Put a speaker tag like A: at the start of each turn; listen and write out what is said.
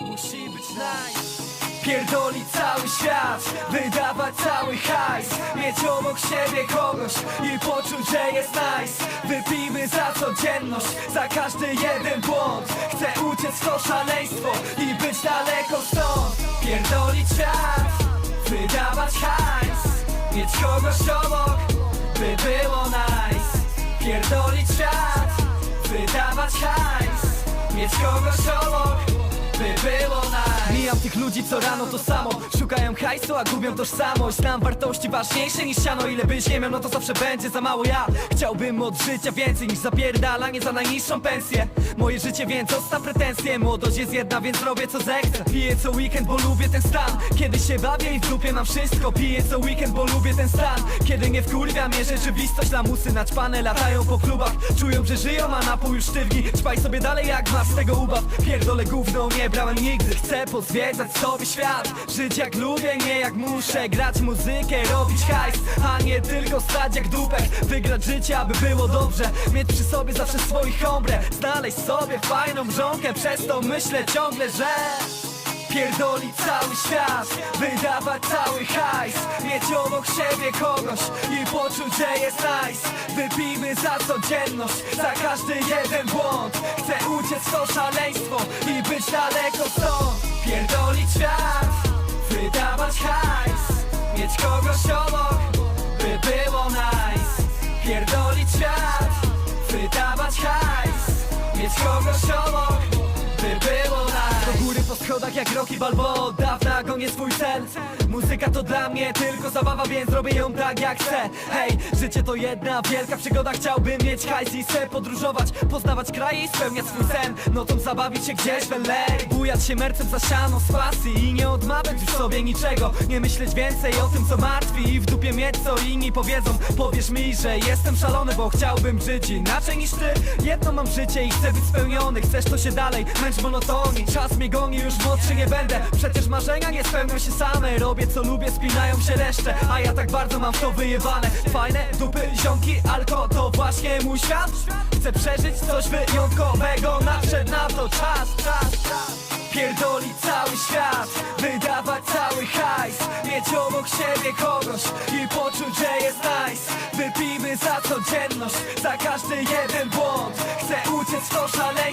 A: Musi być nice, Pierdolić cały świat, wydawać cały hajs. Mieć obok siebie kogoś i poczuć, że jest nice. Wypijmy za codzienność, za każdy jeden błąd. Chcę uciec w to szaleństwo i być daleko stąd. Pierdolić świat, wydawać hajs. Mieć kogoś obok, by było nice. Pierdolić świat, wydawać hajs Mieć kogoś obok, by było nice Mijam tych ludzi co rano to samo. Szukają hajsu, a gubią tożsamość. Znam wartości ważniejsze niż siano Ile byś nie miał, no to zawsze będzie za mało ja. Chciałbym od życia więcej niż zapierdalanie za najniższą pensję. Moje życie więc zostaw pretensje. Młodość jest jedna, więc robię co zechcę. Piję co weekend, bo lubię ten stan. Kiedy się bawię i w dupie mam wszystko Piję co weekend, bo lubię ten stan. Kiedy nie wkurwia mnie rzeczywistość Lamusy naćpane latają po klubach. Czują, że żyją, a napój już sztywni. Ćpaj sobie dalej jak masz z tego ubaw. Pierdolę gówno, nie brałem nigdy. Chcę pozwiedzać sobie świat. Żyć jak lubię, nie jak muszę. Grać muzykę, robić hajs A nie tylko stać jak dupek. Wygrać życie, aby było dobrze. Mieć przy sobie zawsze swoich hombre. Znaleźć sobie fajną żonkę. Przez to myślę ciągle, że Pierdolić cały świat, wydawać cały hajs. Mieć obok siebie kogoś i poczuć, że jest nice. Wypijmy za codzienność, za każdy jeden błąd. Chcę uciec w to szaleństwo i być daleko stąd świat, wydawać hajs Mieć kogoś obok, by było nice. Pierdolić świat, wydawać hajs Mieć kogoś obok, po schodach jak Rocky Balboa Od dawna gonię swój cel Muzyka to dla mnie tylko zabawa Więc robię ją tak jak chcę. Hej, życie to jedna wielka przygoda Chciałbym mieć hajs i se podróżować Poznawać kraje i spełniać swój sen. Nocą zabawić się gdzieś w LA Bujać się mercem za siano z pasji I nie odmawiać już sobie niczego. Nie myśleć więcej o tym co martwi I w dupie mieć co inni powiedzą. Powiesz mi, że jestem szalony Bo chciałbym żyć inaczej niż ty. Jedno mam życie i chcę być spełniony Chcesz to się dalej, męcz monotonii Czas mnie goni, już młodszy nie będę. Przecież marzenia nie spełnią się same. Robię co lubię, spinają się resztę A ja tak bardzo mam w to wyjebane. Fajne dupy, ziomki, alko To właśnie mój świat. Chcę przeżyć coś wyjątkowego. Nadszedł na to czas, czas, czas. Pierdolić cały świat, wydawać cały hajs. Mieć obok siebie kogoś i poczuć, że jest nice. Wypijmy za codzienność, za każdy jeden błąd. Chcę uciec w to szaleństwo